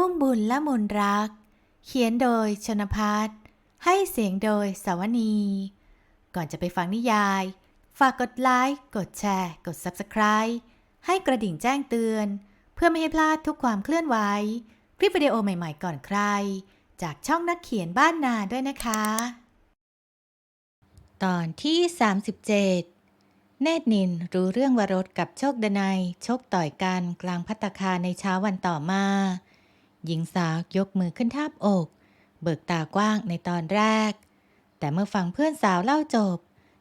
อุ้มบุญและมนรัก เขียนโดยชนพัฒน์ให้เสียงโดยสวนี ก่อนจะไปฟังนิยาย ฝากกดไลค์ กดแชร์ กด Subscribe ให้กระดิ่งแจ้งเตือน เพื่อไม่ให้พลาดทุกความเคลื่อนไหว คลิปวิดีโอใหม่ๆก่อนใคร จากช่องนักเขียนบ้านนาด้วยนะคะ ตอนที่ 37 เนตรนินรู้เรื่องวรสกับโชคดนัยชกต่อยกันกลางพัตคาในเช้าวันต่อมา หญิงสาวยกมือขึ้นทาบอก เบิกตากว้างในตอนแรก แต่เมื่อฟังเพื่อนสาวเล่าจบ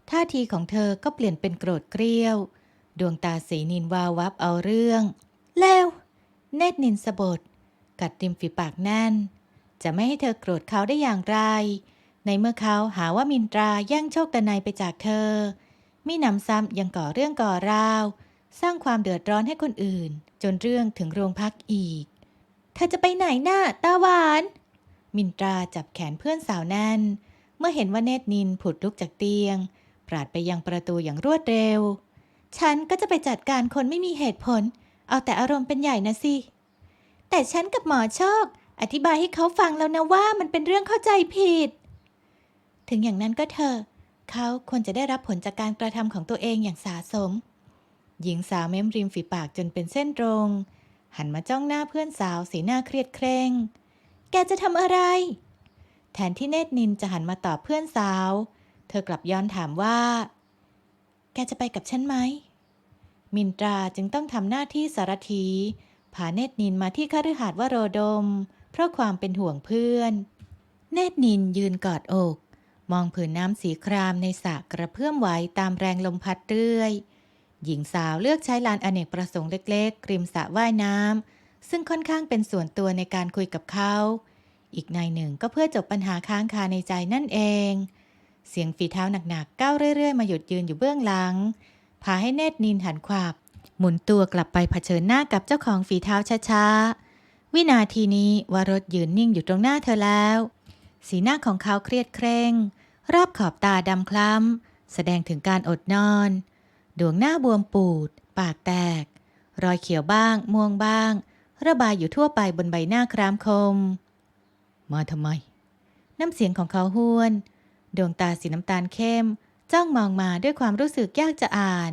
ท่าทีของเธอก็เปลี่ยนเป็นโกรธเกรี้ยว ดวงตาสีนินวาววับเอาเรื่อง แล้วเนตรนินสะบดกัดริมฝีปากแน่น จะไม่ให้เธอโกรธเขาได้อย่างไร ในเมื่อเขาหาว่ามินตราแย่งโชคดนัยไปจากเธอ มิหนำซ้ำยังก่อเรื่องก่อราว สร้างความเดือดร้อนให้คนอื่น จนเรื่องถึงโรงพักอีก ธอจะไปไหนน่ะตาหวาน มินตราจับแขนเพื่อนสาวแน่น เมื่อเห็นว่าเนตรนินผุดลุกจากเตียง ปราดไปยังประตูอย่างรวดเร็ว ฉันก็จะไปจัดการคนไม่มีเหตุผล เอาแต่อารมณ์เป็นใหญ่นะสิ แต่ฉันกับหมอโชค อธิบายให้เขาฟังแล้วนะว่ามันเป็นเรื่องเข้าใจผิด ถึงอย่างนั้นก็เถอะเขาควรจะได้รับผลจากการกระทำของตัวเองอย่างสาสม หญิงสาวเม้มริมฝีปากจนเป็นเส้นตรง หันมาจ้องหน้าเพื่อนสาวสีหน้าเครียดเคร่ง แกจะทำอะไร แทนที่เนตรนินจะหันมาตอบเพื่อนสาว เธอกลับย้อนถามว่า แกจะไปกับฉันไหม มินตราจึงต้องทำหน้าที่สารถีพาเนตรนินมาที่คฤหาสน์วโรดม เพราะความเป็นห่วงเพื่อน เนตรนินยืนกอดอก มองผืนน้ำสีครามในสระกระเพื่อมไหวตามแรงลมพัดเรื่อย หญิงสาวเลือกใช้ลานอเนกประสงค์เล็กๆริมสระว่ายน้ำซึ่งค่อนข้างเป็นส่วนตัวในการคุยกับเขา อีกนายหนึ่งก็เพื่อจบปัญหาค้างคาในใจนั่นเอง เสียงฝีเท้าหนักๆก้าวเรื่อยๆ มาหยุดยืนอยู่เบื้องหลัง พาให้เนตรนินหันขวาบหมุนตัวกลับไปเผชิญหน้ากับเจ้าของฝีเท้าช้าๆ วินาทีนี้วารถยืนนิ่งอยู่ตรงหน้าเธอแล้ว สีหน้าของเขาเครียดเคร่ง รอบขอบตาดำคล้ำแสดงถึงการอดนอน ดวงหน้าบวมปูด ปากแตก รอยเขียวบ้าง ม่วงบ้าง ระบายอยู่ทั่วไปบนใบหน้าครามคม มาทำไม น้ำเสียงของเขาห้วน ดวงตาสีน้ำตาลเข้ม จ้องมองมาด้วยความรู้สึกยากจะอ่าน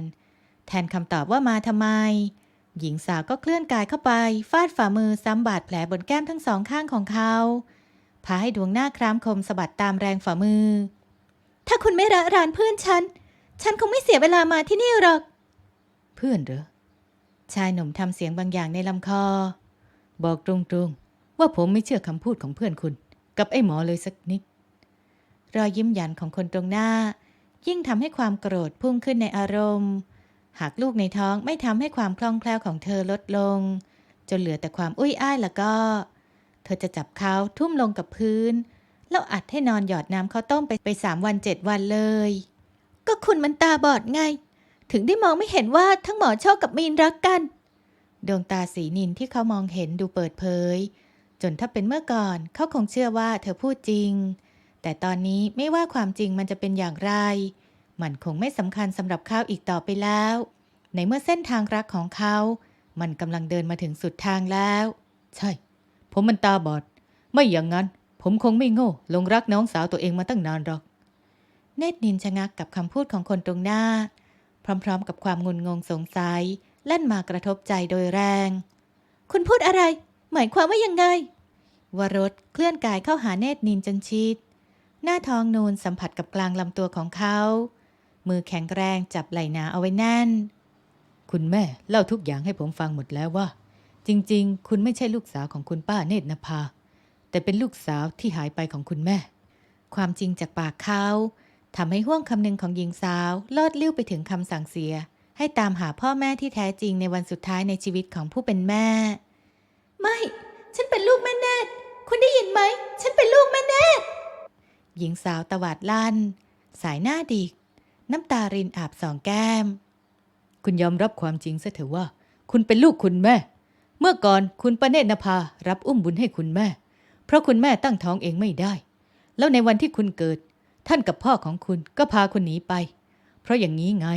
แทนคำตอบว่ามาทำไม หญิงสาวก็เคลื่อนกายเข้าไป ฟาดฝ่ามือซ้ำบาดแผลบนแก้มทั้งสองข้างของเขาพาให้ดวงหน้าครามคมสะบัดตามแรงฝ่ามือ ถ้าคุณไม่ระรานเพื่อนฉัน ฉันคงไม่เสียเวลามาที่นี่หรอก เพื่อนเหรอ ชายหนุ่มทำเสียงบางอย่างในลำคอ บอกตรงๆ ว่าผมไม่เชื่อคำพูดของเพื่อนคุณ กับไอ้หมอเลยสักนิด รอยยิ้มหยันของคนตรงหน้า ยิ่งทำให้ความโกรธพุ่งขึ้นในอารมณ์ หากลูกในท้องไม่ทำให้ความคล่องแคล่วของเธอลดลง จนเหลือแต่ความอุ้ยอ้ายแล้วก็ เธอจะจับเขาทุ่มลงกับพื้น แล้วอัดให้นอนหยอดน้ำข้าวต้มไปไปสามวันเจ็ดวันเลย ก็คุณมันตาบอดไง ถึงได้มองไม่เห็นว่าทั้งหมอโชคกับมีนรักกัน ดวงตาสีนินที่เขามองเห็นดูเปิดเผย จนถ้าเป็นเมื่อก่อนเขาคงเชื่อว่าเธอพูดจริง แต่ตอนนี้ไม่ว่าความจริงมันจะเป็นอย่างไร มันคงไม่สำคัญสำหรับเขาอีกต่อไปแล้ว ในเมื่อเส้นทางรักของเขา มันกำลังเดินมาถึงสุดทางแล้ว ใช่ ผมมันตาบอด ไม่อย่างนั้น ผมคงไม่โง่ลงรักน้องสาวตัวเองมาตั้งนานหรอก เนตรนินชะงักกับคำพูดของคนตรงหน้า พร้อมๆ กับความงุนงงสงสัยเล่นมากระทบใจโดยแรง คุณพูดอะไร หมายความว่ายังไง วรสเคลื่อนกายเข้าหาเนตรนินจนชิด หน้าท้องนูนสัมผัสกับกลางลำตัวของเขา มือแข็งแรงจับไหล่นาเอาไว้แน่น คุณแม่เล่าทุกอย่างให้ผมฟังหมดแล้วว่า จริง ๆ คุณไม่ใช่ลูกสาวของคุณป้าเนตรนภา แต่เป็นลูกสาวที่หายไปของคุณแม่ ความจริงจากปากเขา ทำให้ห่วงคำนึงของหญิงสาวลอดลิ้วไปถึงคำสั่งเสีย ให้ตามหาพ่อแม่ที่แท้จริงในวันสุดท้ายในชีวิตของผู้เป็นแม่ ไม่ ฉันเป็นลูกแม่เนตรคุณได้ยินไหม ฉันเป็นลูกแม่เนตรหญิงสาวตวาดลั่น สายหน้าดิก น้ำตารินอาบสองแก้ม คุณยอมรับความจริงซะเถอะว่า คุณเป็นลูกคุณแม่ เมื่อก่อนคุณประเนตรนภารับอุ้มบุญให้คุณแม่ เพราะคุณแม่ตั้งท้องเองไม่ได้ แล้วในวันที่คุณเกิด ท่านกับพ่อของคุณก็พาคุณหนีไป เพราะอย่างนี้ไง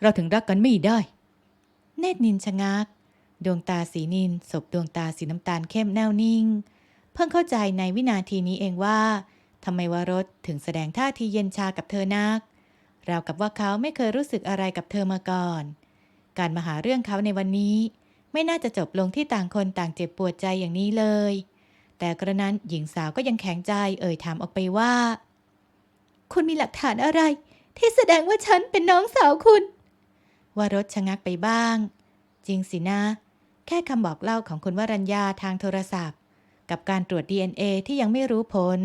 เราถึงรักกันไม่ได้ เนตรนินชะงัก ดวงตาสีนินสบดวงตาสีน้ำตาลเข้มแน่วนิ่ง เพิ่งเข้าใจในวินาทีนี้เองว่าทำไมวรสถึงแสดงท่าทีเย็นชากับเธอนักราวกับว่าเขาไม่เคยรู้สึกอะไรกับเธอมาก่อน การมาหาเรื่องเขาในวันนี้ ไม่น่าจะจบลงที่ต่างคนต่างเจ็บปวดใจอย่างนี้เลย แต่กระนั้นหญิงสาวก็ยังแข็งใจเอ่ยถามออกไปว่า คุณมีหลักฐานอะไร ที่แสดงว่าฉันเป็นน้องสาวคุณวรสชะงักไปบ้าง จริงสินะ แค่คำบอกเล่าของคุณวรัญญาทางโทรศัพท์ กับการตรวจ DNA ที่ยังไม่รู้ผล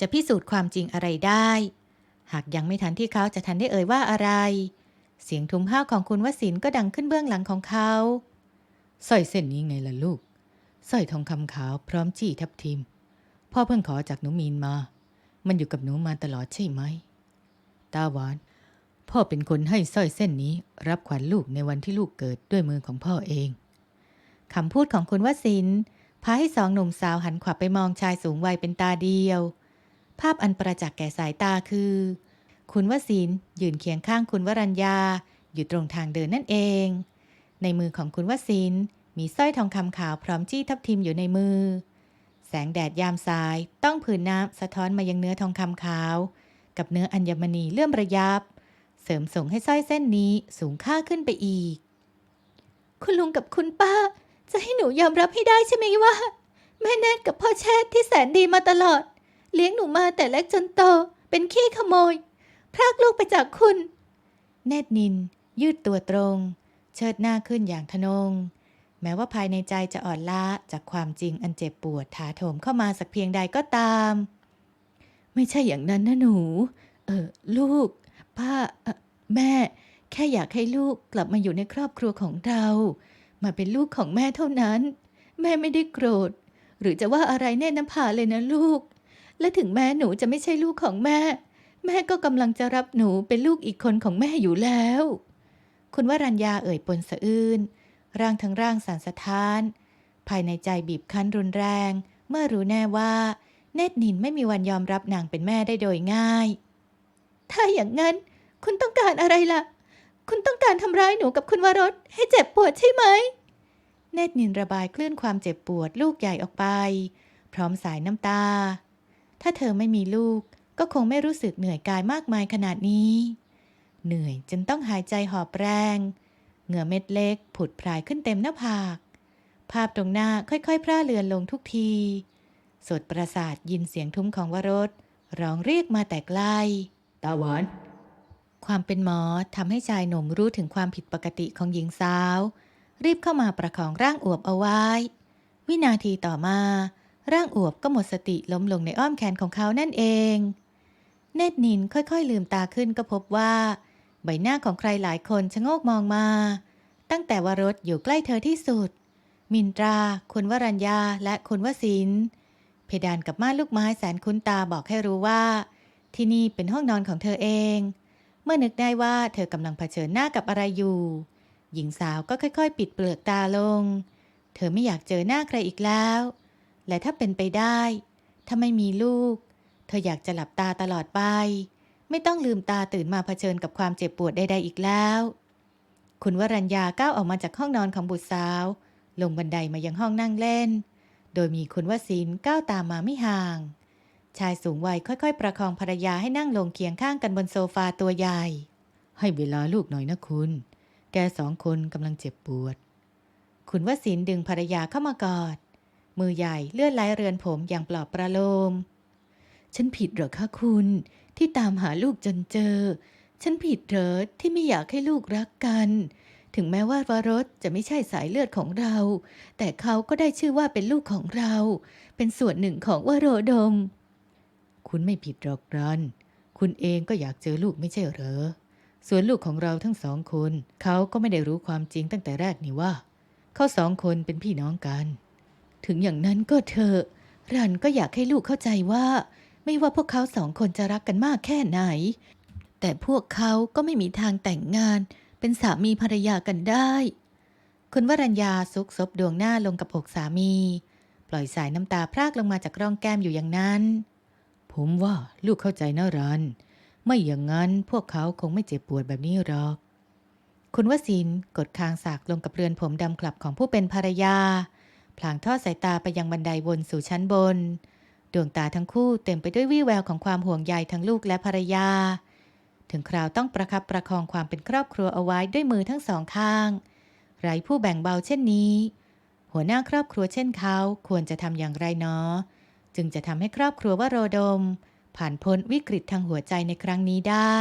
จะพิสูจน์ความจริงอะไรได้ หากยังไม่ทันที่เขาจะทันได้เอ่ยว่าอะไร เสียงทุ้มห้าวของคุณวสินก็ดังขึ้นเบื้องหลังของเขาสร้อยเส้นนี้ไงล่ะลูกสร้อยทองคำขาวพร้อมจี้ทับทิม พ่อเพิ่งขอจากหนูมีนมา มันอยู่กับหนูมาตลอดใช่ไหม ตาหวาน พ่อเป็นคนให้สร้อยเส้นนี้ รับขวัญลูกในวันที่ลูกเกิดด้วยมือของพ่อเองคำพูดของคุณวสินพาให้สองหนุ่มสาวหันขวับไปมองชายสูงวัยเป็นตาเดียว ภาพอันประจักษ์แก่สายตาคือ คุณวสินยืนเคียงข้างคุณวรัญญา อยู่ตรงทางเดินนั่นเอง ในมือของคุณวสินมีสร้อยทองคำขาวพร้อมจี้ทับทิมอยู่ในมือ งแดดยามสาย ต้องผืนน้ำสะท้อนมายังเนื้อทองคำขาว กับเนื้ออัญมณีเลื่อมระยับ เสริมส่งให้สร้อยเส้นนี้สูงค่าขึ้นไปอีก คุณลุงกับคุณป้า จะให้หนูยอมรับให้ได้ใช่ไหมว่า แม่แนทกับพ่อแชทที่แสนดีมาตลอด เลี้ยงหนูมาแต่เล็กจนโต เป็นขี้ขโมย พรากลูกไปจากคุณ แนทนิน ยืดตัวตรง เชิดหน้าขึ้นอย่างทะนง แม้ว่าภายในใจจะอ่อนล้าจากความจริงอันเจ็บปวดถาโถมเข้ามาสักเพียงใดก็ตาม ไม่ใช่อย่างนั้นนะหนู เออลูก ป้าเอ่อแม่ แค่อยากให้ลูกกลับมาอยู่ในครอบครัวของเรา มาเป็นลูกของแม่เท่านั้น แม่ไม่ได้โกรธ หรือจะว่าอะไรแน่น้ำผาเลยนะลูก และถึงแม้หนูจะไม่ใช่ลูกของแม่ แม่ก็กำลังจะรับหนูเป็นลูกอีกคนของแม่อยู่แล้ว คุณวรัญญาเอ่ยปนสะอื้น ร่างทั้งร่างสั่นสะท้าน ภายในใจบีบคั้นรุนแรง เมื่อรู้แน่ว่า เนตรนินไม่มีวันยอมรับนางเป็นแม่ได้โดยง่าย ถ้าอย่างนั้น คุณต้องการอะไรล่ะ คุณต้องการทำร้ายหนูกับคุณวรสให้เจ็บปวดใช่ไหม เนตรนินระบายคลื่นความเจ็บปวดลูกใหญ่ออกไป พร้อมสายน้ำตา ถ้าเธอไม่มีลูกก็คงไม่รู้สึกเหนื่อยกายมากมายขนาดนี้ เหนื่อยจนต้องหายใจหอบแรง เหงื่อเม็ดเล็ก ผุดพรายขึ้นเต็มหน้าผาก ภาพตรงหน้าค่อยๆพร่าเลือนลงทุกที สดประสาทยินเสียงทุ้มของวรสร้องเรียกมาแต่ไกล ตาหวาน ความเป็นหมอทำให้ชายหนุ่มรู้ถึงความผิดปกติของหญิงสาว รีบเข้ามาประคองร่างอวบเอาไว้ วินาทีต่อมา ร่างอวบก็หมดสติล้มลงในอ้อมแขนของเขานั่นเอง เนตรนินค่อยๆลืมตาขึ้นก็พบว่า ใบหน้าของใครหลายคนชะโงกมองมา ตั้งแต่วรสอยู่ใกล้เธอที่สุด มินตรา คุณวรัญญา และคุณวสิน เพดานกับม่านลูกไม้แสนคุ้นตาบอกให้รู้ว่า ที่นี่เป็นห้องนอนของเธอเอง เมื่อนึกได้ว่าเธอกำลังเผชิญหน้ากับอะไรอยู่ หญิงสาวก็ค่อย ๆ ปิดเปลือกตาลง เธอไม่อยากเจอหน้าใครอีกแล้ว และถ้าเป็นไปได้ ถ้าไม่มีลูก เธออยากจะหลับตาตลอดไป ไม่ต้องลืมตาตื่นมาเผชิญกับความเจ็บปวดใดๆอีกแล้ว คุณวรัญญาก้าวออกมาจากห้องนอนของบุตรสาว ลงบันไดมายังห้องนั่งเล่น โดยมีคุณวสินก้าวตามมาไม่ห่าง ชายสูงวัยค่อยๆ ประคองภรรยาให้นั่งลงเคียงข้างกันบนโซฟาตัวใหญ่ ให้เวลาลูกหน่อยนะคุณ แกสองคนกำลังเจ็บปวด คุณวสินดึงภรรยาเข้ามากอด มือใหญ่เลื่อนไล้เรือนผมอย่างปลอบประโลม ฉันผิดเหรอคะคุณที่ตามหาลูกจนเจอ ฉันผิดเหรอที่ไม่อยากให้ลูกรักกัน ถึงแม้ว่าวรสจะไม่ใช่สายเลือดของเรา แต่เขาก็ได้ชื่อว่าเป็นลูกของเรา เป็นส่วนหนึ่งของวโรดม คุณไม่ผิดหรอกรัน คุณเองก็อยากเจอลูกไม่ใช่เหรอ ส่วนลูกของเราทั้งสองคน เขาก็ไม่ได้รู้ความจริงตั้งแต่แรกนี่ว่า เขาสองคนเป็นพี่น้องกัน ถึงอย่างนั้นก็เถอะรันก็อยากให้ลูกเข้าใจว่า ไม่ว่าพวกเขาสองคนจะรักกันมากแค่ไหน แต่พวกเขาก็ไม่มีทางแต่งงาน เป็นสามีภรรยากันได้ คุณวรัญญาซุกซบดวงหน้าลงกับอกสามี ปล่อยสายน้ำตาพรากลงมาจากร่องแก้มอยู่อย่างนั้น ผมว่าลูกเข้าใจนะรัน ไม่อย่างนั้นพวกเขาคงไม่เจ็บปวดแบบนี้หรอก คุณวสินกดคางสากลงกับเรือนผมดำกลับของผู้เป็นภรรยา พลางทอดสายตาไปยังบันไดวนสู่ชั้นบน ดวงตาทั้งคู่เต็มไปด้วยวี่แววของความห่วงใยทั้งลูกและภรรยา ถึงคราวต้องประคับประคองความเป็นครอบครัวเอาไว้ด้วยมือทั้งสองข้าง ไร้ผู้แบ่งเบาเช่นนี้ หัวหน้าครอบครัวเช่นเขาควรจะทำอย่างไรเนาะจึงจะทำให้ครอบครัววโรดม ผ่านพ้นวิกฤตทางหัวใจในครั้งนี้ได้